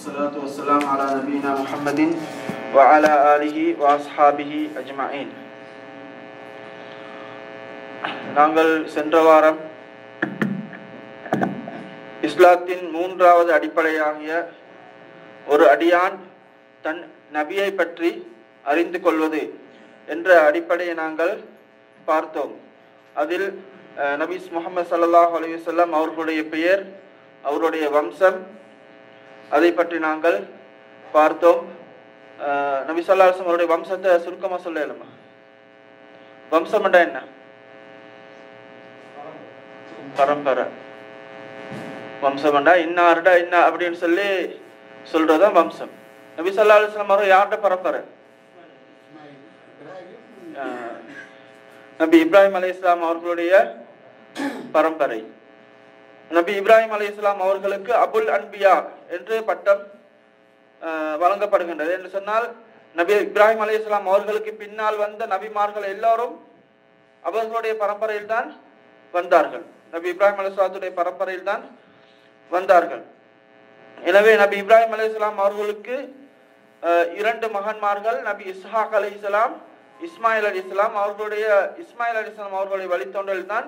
والصلاة والسلام على نبينا محمد وعلى آله وأصحابه أجمعين நாங்கள் சென்ற வாரம் இஸ்லாத்தின் மூன்றாவது அடிப்படையாகிய ஒரு அடியான் தன் நபியை பற்றி அறிந்து கொள்வது என்ற அடிப்படையை நாங்கள் பார்த்தோம் அதில் அஹ், நபி முகமது ஸல்லல்லாஹு அலைஹி வஸல்லம் அவர்களுடைய பெயர் அவருடைய வம்சம் அதை பற்றி நாங்கள் பார்த்தோம். நபி சொல்லா அலைஹி அவருடைய வம்சத்தை சுருக்கமாக சொல்லலாமா வம்சம் என்ன? பரம்பரை. வம்சம்டா இன்னாருடா இன்னா அப்படின்னு சொல்லி சொல்றதுதான் வம்சம். நபி சொல்லா அலுவலம் வஸல்லம் அவர்கள் யார்ட பரம்பரை? நபி இப்ராஹிம் அலி இஸ்லாம் அவர்களுடைய பரம்பரை. நபி இப்ராஹிம் அலி இஸ்லாம் அவர்களுக்கு அபுல் அன்பியா என்று பட்டம் வழங்கப்படுகின்றது என்று சொன்னால் நபி இப்ராஹிம் அலி இஸ்லாம் அவர்களுக்கு பின்னால் வந்த நபிமார்கள் எல்லாரும் அவர்களுடைய பரம்பரையில் தான் வந்தார்கள். நபி இப்ராஹிம் அலிஸ்லாத்துடைய பரம்பரையில் தான் வந்தார்கள். எனவே நபி இப்ராஹிம் அலைஹிஸ்ஸலாம் அவர்களுக்கு இரண்டு மகன்மார்கள் நபி இஸ்ஹாக் அலைஹிஸ்ஸலாம் இஸ்மாயில் அலி இஸ்லாம் அவர்களுடைய இஸ்மாயில் அலி இஸ்லாம் அவர்களுடைய வழித்தோன்றல் தான்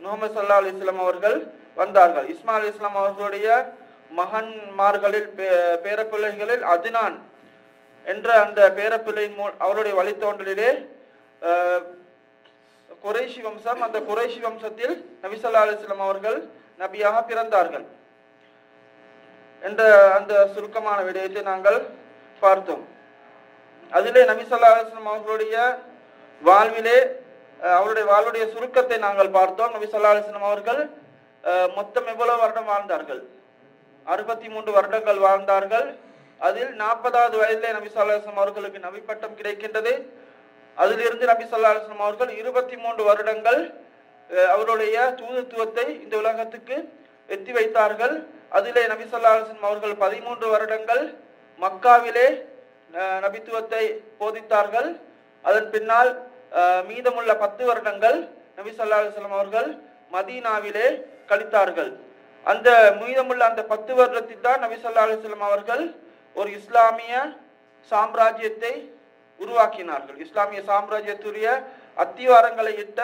முகமது சல்லா அலி இஸ்லாம் அவர்கள் வந்தார்கள். இஸ்மாயில் அலி இஸ்லாம் அவர்களுடைய மகன்மார்களில் பே- பேரப்பிள்ளைகளில் அதினான் என்ற அந்த பேரப்பிள்ளையின் மூ அவருடைய வழித்தோன்றலிலே குறைஷி வம்சம் அந்த குறைஷி வம்சத்தில் நபிசல்லா ஸல்லல்லாஹு அவர்கள் நபியாக பிறந்தார்கள் என்ற அந்த சுருக்கமான விடயத்தை நாங்கள் பார்த்தோம். அதிலே நபிசல்லா ஸல்லல்லாஹு அவர்களுடைய வாழ்விலே அவருடைய வாழ்வுடைய சுருக்கத்தை நாங்கள் பார்த்தோம். நபிசல்லா ஸல்லல்லாஹு அவர்கள் மொத்தம் எவ்வளவு வருடம் வாழ்ந்தார்கள்? அறுபத்தி மூன்று வருடங்கள் வாழ்ந்தார்கள். அதில் நாற்பதாவது வயதிலே நபி ஸல்லல்லாஹு அவர்களுக்கு நபி பட்டம் கிடைக்கின்றது. அதிலிருந்து நபி ஸல்லல்லாஹு அவர்கள் இருபத்தி மூன்று வருடங்கள் அவருடைய தூதுத்துவத்தை இந்த உலகத்துக்கு எத்தி வைத்தார்கள். அதிலே நபி ஸல்லல்லாஹு அவர்கள் பதிமூன்று வருடங்கள் மக்காவிலே நபித்துவத்தை போதித்தார்கள். அதன் பின்னால் மீதமுள்ள பத்து வருடங்கள் நபி ஸல்லல்லாஹு அவர்கள் மதீனாவிலே கழித்தார்கள். அந்த மீதமுள்ள அந்த பத்து வருடத்தில் தான் நபி ஸல்லல்லாஹு அவர்கள் ஒரு இஸ்லாமிய சாம்ராஜ்யத்தை உருவாக்கினார்கள். இஸ்லாமிய சாம்ராஜ்யத்துடைய அத்திவாரங்களை இட்ட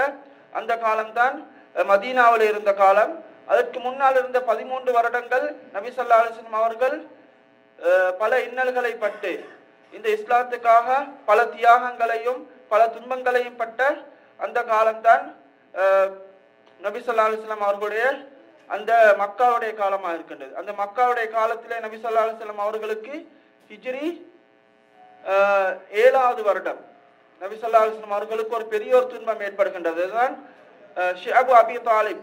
அந்த காலம்தான் மதீனாவில் இருந்த காலம். அதற்கு முன்னால் இருந்த பதிமூன்று வருடங்கள் நபி ஸல்லல்லாஹு அவர்கள் பல இன்னல்களை பட்டு இந்த இஸ்லாத்துக்காக பல தியாகங்களையும் பல துன்பங்களையும் பட்ட அந்த காலம்தான் நபி சொல்லா அலுவலாம் அவர்களுடைய அந்த மக்காவுடைய காலமாக இருக்கின்றது. அந்த மக்காவுடைய காலத்திலே நபி சொல்லா அலைஹி அவர்களுக்கு ஹிஜ்ரி ஏழாவது வருடம். நபி சொல்லா அலைஹி அவர்களுக்கு ஒரு பெரிய ஒரு துன்பம் ஏற்படுகின்றது. அதுதான் அஹ், அபி தாலிப்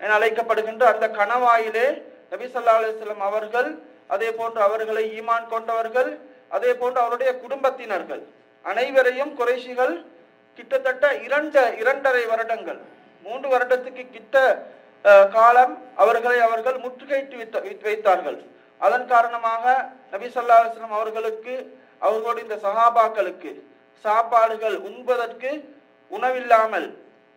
என அழைக்கப்படுகின்ற அந்த கணவாயிலே நபி சொல்லா அலைஹி அவர்கள் அதே போன்று அவர்களை ஈமான் கொண்டவர்கள் அதே போன்று அவருடைய குடும்பத்தினர்கள் அனைவரையும் குறைஷிகள் கிட்டத்தட்ட இரண்டு இரண்டரை வருடங்கள் மூன்று வருடத்துக்கு கிட்ட காலம் அவர்களை அவர்கள் முற்றுகையிட்டு வைத்த- வைத்தார்கள். அதன் காரணமாக நபி ஸல்லல்லாஹு அவர்களுக்கு அவர்களுடைய இந்த சகாபாக்களுக்கு சாப்பாடுகள் உண்பதற்கு உணவில்லாமல்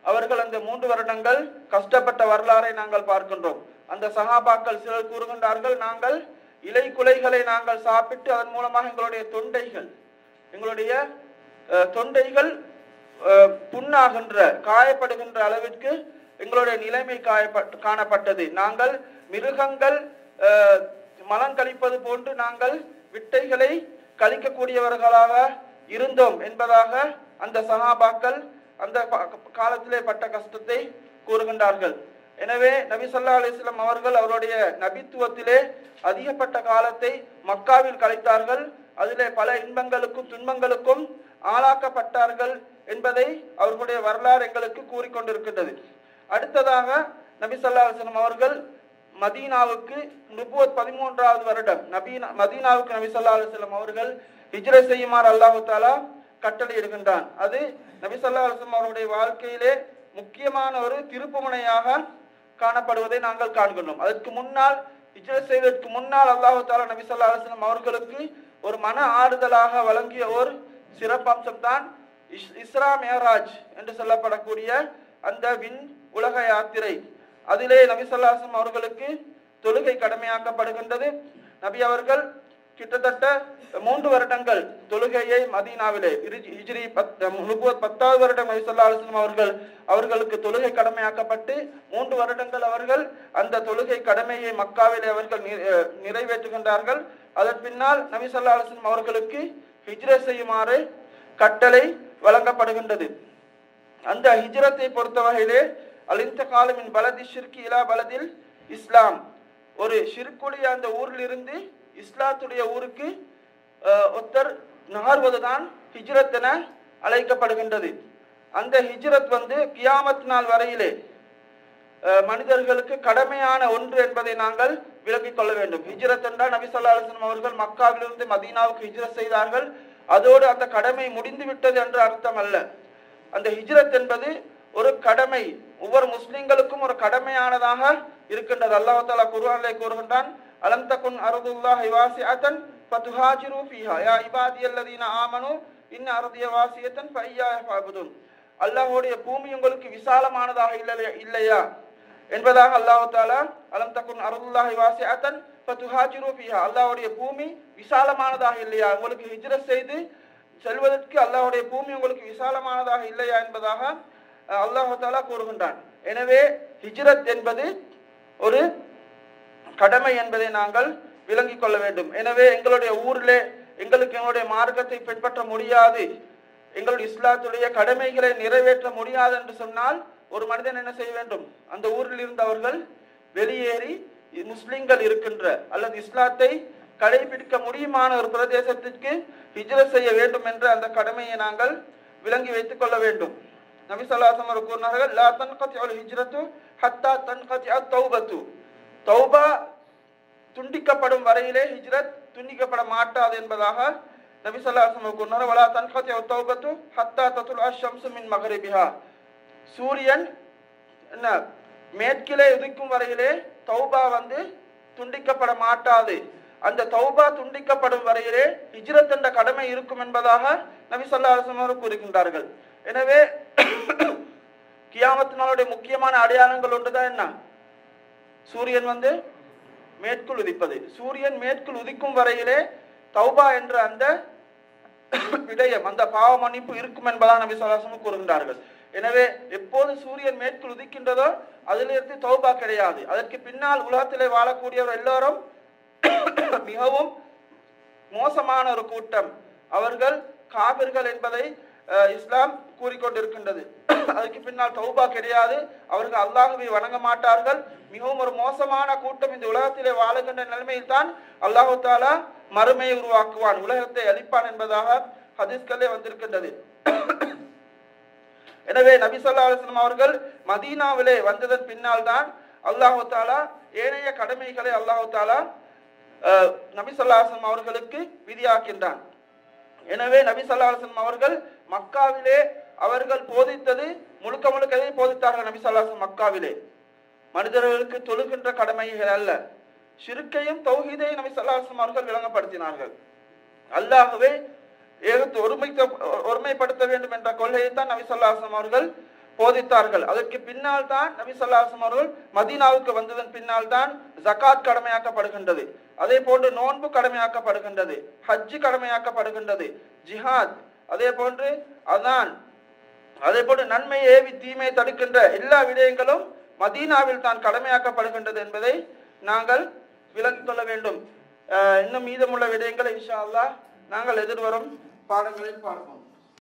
அவர்கள் அந்த மூன்று வருடங்கள் கஷ்டப்பட்ட வரலாறை நாங்கள் பார்க்கின்றோம். அந்த சகாபாக்கள் சிலர் கூறுகின்றார்கள் நாங்கள் இலை குலைகளை நாங்கள் சாப்பிட்டு அதன் மூலமாக எங்களுடைய தொண்டைகள் எங்களுடைய தொண்டைகள் புண்ணாகின்ற காயப்படுகின்ற அளவிற்கு எங்களுடைய நிலைமை காயப்பட்டு காணப்பட்டது. நாங்கள் மிருகங்கள் மலம் கழிப்பது போன்று நாங்கள் விட்டைகளை கழிக்கக்கூடியவர்களாக இருந்தோம் என்பதாக அந்த சகாபாக்கள் அந்த காலத்திலே பட்ட கஷ்டத்தை கூறுகின்றார்கள். எனவே நபி ஸல்லல்லாஹு அவர்கள் அவருடைய நபித்துவத்திலே அதிகப்பட்ட காலத்தை மக்காவில் கழித்தார்கள். அதிலே பல இன்பங்களுக்கும் துன்பங்களுக்கும் ஆளாக்கப்பட்டார்கள் என்பதை அவர்களுடைய வரலாறு எங்களுக்கு கூறிக்கொண்டிருக்கின்றது. அடுத்ததாக நபி ஸல்லல்லாஹு அலுவலம் அவர்கள் மதீனாவுக்கு நுபுவத் பதிமூன்றாவது வருடம் நபீனா மதீனாவுக்கு நபி சொல்லா அலுவலம் அவர்கள் ஹிஜ்ரை செய்யுமாறு அல்லாஹு தாலா கட்டளையிடுகின்றான். அது நபி சொல்லா அலுவலம் அவருடைய வாழ்க்கையிலே முக்கியமான ஒரு திருப்புமுனையாக காணப்படுவதை நாங்கள் காண்கின்றோம் அதற்கு முன்னால் ஹிஜ்ரை செய்வதற்கு முன்னால் அல்லாஹு தாலா நபி சொல்லா அலுவலம் அவர்களுக்கு ஒரு மன ஆறுதலாக வழங்கிய ஒரு சிறப்பம்சம் தான் இஸ்ரா மேராஜ் என்று சொல்லப்படக்கூடிய அந்த விண் உலக யாத்திரை. அதிலே நபிசல்லாசம் அவர்களுக்கு தொழுகை கடமையாக்கப்படுகின்றது. நபி அவர்கள் கிட்டத்தட்ட மூன்று வருடங்கள் தொழுகையை மதீனாவிலே ஹிஜ்ரி பத் பத்தாவது வருடம் நபி ஸல்லல்லாஹு அவர்கள் அவர்களுக்கு தொழுகை கடமையாக்கப்பட்டு மூன்று வருடங்கள் அவர்கள் அந்த தொழுகை கடமையை மக்காவிலே அவர்கள் நிறைவேற்றுகின்றார்கள். அதன் பின்னால் நபி ஸல்லல்லாஹு அவர்களுக்கு ஹிஜ்ரே செய்யுமாறு கட்டளை வழங்கப்படுகின்றது. அந்த ஹிஜ்ரத்தை பொறுத்த வகையிலே அலிந்த காலமின் பலதி ஷிர்கி இலா பலதில் இஸ்லாம். ஒரு ஷிர்குடைய அந்த ஊரில் இருந்து இஸ்லாத்துடைய ஊருக்கு ஒத்தர் ஒருத்தர் நகர்வதுதான் ஹிஜ்ரத் என அழைக்கப்படுகின்றது. அந்த ஹிஜ்ரத் வந்து கியாமத் நாள் வரையிலே மனிதர்களுக்கு கடமையான ஒன்று என்பதை நாங்கள் விளங்கிக் கொள்ள வேண்டும். ஹிஜ்ரத் என்றால் நபி ஸல்லல்லாஹு அவர்கள் மக்காவிலிருந்து மதீனாவுக்கு ஹிஜ்ரத் செய்தார்கள். அதோடு அந்த கடமை முடிந்து விட்டது என்று அர்த்தம் அல்ல. அந்த ஹிஜ்ரத் என்பது ஒரு கடமை ஒவ்வொரு முஸ்லிம்களுக்கும் ஒரு கடமையானதாக இருக்கின்றது. அல்லாஹ் தஆலா குர்ஆனிலே கூறுகின்றான் அலம் தகுன் அர்துல்லாஹி வாசிஅத்தன் ஃபதுஹாஜிரு ஃபீஹா. யா இபாதியல்லதீன ஆமனு இன்ன அருதிய வாசியத்தன் ஃபையா ஃபஅபுதுன் அல்லாஹ்வுடைய பூமி உங்களுக்கு விசாலமானதாக இல்லையா? இல்லையா? என்பதாக அல்லாஹ் தாலா அலம் தகுன் அருள்லாஹி வாசிஅத்தன் அல்லாவுடைய பூமி விசாலமானதாக இல்லையா? உங்களுக்கு ஹிஜ்ரத் செய்து செல்வதற்கு அல்லாவுடைய பூமி உங்களுக்கு விசாலமானதாக இல்லையா என்பதாக அஹ், அல்லாஹ் தாலா கூறுகின்றான். எனவே ஹிஜ்ரத் என்பது ஒரு கடமை என்பதை நாங்கள் விளங்கிக் கொள்ள வேண்டும். எனவே எங்களுடைய ஊரிலே எங்களுக்கு எங்களுடைய மார்க்கத்தை பின்பற்ற முடியாது. எங்களுடைய இஸ்லாத்துடைய கடமைகளை நிறைவேற்ற முடியாது என்று சொன்னால் ஒரு மனிதன் என்ன செய்ய வேண்டும்? அந்த ஊரில் இருந்தவர்கள் வெளியேறி முஸ்லிம்கள் இருக்கின்ற அல்லது இஸ்லாத்தை கடைபிடிக்க முடியுமான ஒரு பிரதேசத்திற்கு ஹிஜ்ரத் செய்ய வேண்டும் என்ற அந்த கடமையை நாங்கள் விளங்கி வைத்துக் கொள்ள வேண்டும். நபி சொல்லாசம் அவர் கூறினார்கள் லா ஹிஜ்ரத்து ஹத்தா தன்கதி தௌபத்து. தௌபா துண்டிக்கப்படும் வரையிலே ஹிஜ்ரத் துண்டிக்கப்பட மாட்டாது என்பதாக நபி சொல்லாசம் அலைஹி கூறினார் வலா தௌபத்து ஹத்தா தத்துல் அஷம்சு மின் மகரிபிஹா சூரியன் என்ன மேற்கிலே உதிக்கும் வரையிலே தௌபா வந்து துண்டிக்கப்பட மாட்டாது. அந்த தௌபா துண்டிக்கப்படும் வரையிலே ஹிஜ்ரத் என்ற கடமை இருக்கும் என்பதாக நபி ஸல்லல்லாஹு அலைஹி கூறுகின்றார்கள். எனவே கியாமத்தினாலுடைய நாளுடைய முக்கியமான அடையாளங்கள் ஒன்றுதான் என்ன? சூரியன் வந்து மேற்குள் உதிப்பது. சூரியன் மேற்குள் உதிக்கும் வரையிலே தௌபா என்ற அந்த விடயம் அந்த பாவ மன்னிப்பு இருக்கும் என்பதாக நபி சொல்லாசமும் கூறுகின்றார்கள். எனவே எப்போது சூரியன் மேற்குள் உதிக்கின்றதோ அதிலிருந்து தௌபா கிடையாது. அதற்கு பின்னால் உலகத்திலே வாழக்கூடியவர் எல்லோரும் மிகவும் மோசமான ஒரு கூட்டம். அவர்கள் காபிர்கள் என்பதை இஸ்லாம் கூறிக்கொண்டிருக்கின்றது. அதுக்கு பின்னால் தௌபா கிடையாது. அவர்கள் அல்லாஹுவை வணங்க மாட்டார்கள். மிகவும் ஒரு மோசமான கூட்டம் இந்த உலகத்திலே வாழுகின்ற நிலைமையில் தான் அல்லாஹு தாலா மறுமையை உருவாக்குவான். உலகத்தை அழிப்பான் என்பதாக ஹதீஸ்களே வந்திருக்கின்றது. எனவே நபி ஸல்லல்லாஹு அவர்கள் மதீனாவிலே வந்ததன் பின்னால் தான் அல்லாஹு தாலா ஏனைய கடமைகளை அல்லாஹு தாலா நபி அவர்களுக்கு விதியாக்கின்றான். எனவே நபி ஸல்லல்லாஹு அவர்கள் மக்காவிலே அவர்கள் போதித்தது முழுக்க முழுக்க எதை போதித்தார்கள்? நபி ஸல்லல்லாஹு மக்காவிலே. மனிதர்களுக்கு தொழுகின்ற கடமைகள் அல்ல. சிறுக்கையும் தௌஹீதையும் நபி அவர்கள் விளங்கப்படுத்தினார்கள். அல்லாகவே ஏகத்து ஒருமைத்த ஒருமைப்படுத்த வேண்டும் என்ற கொள்கையை தான் நபி அவர்கள் போதித்தார்கள். அதற்கு பின்னால் தான் நபி அவர்கள் மதீனாவுக்கு வந்ததன் பின்னால் தான் ஜகாத் கடமையாக்கப்படுகின்றது. அதே போன்று நோன்பு கடமையாக்கப்படுகின்றது ஹஜ் கடமையாக்கப்படுகின்றது ஜிஹாத் அதே போன்று அதான் அதே போன்று நன்மை ஏவி தீமை தடுக்கின்ற எல்லா விடயங்களும் மதீனாவில் தான் கடமையாக்கப்படுகின்றது என்பதை நாங்கள் விளங்கிக் கொள்ள வேண்டும். அஹ் இன்னும் மீதமுள்ள விடயங்களை இன்ஷா அல்லாஹ் நாங்கள் எதிர்வரும் பாடங்களில் பார்ப்போம்.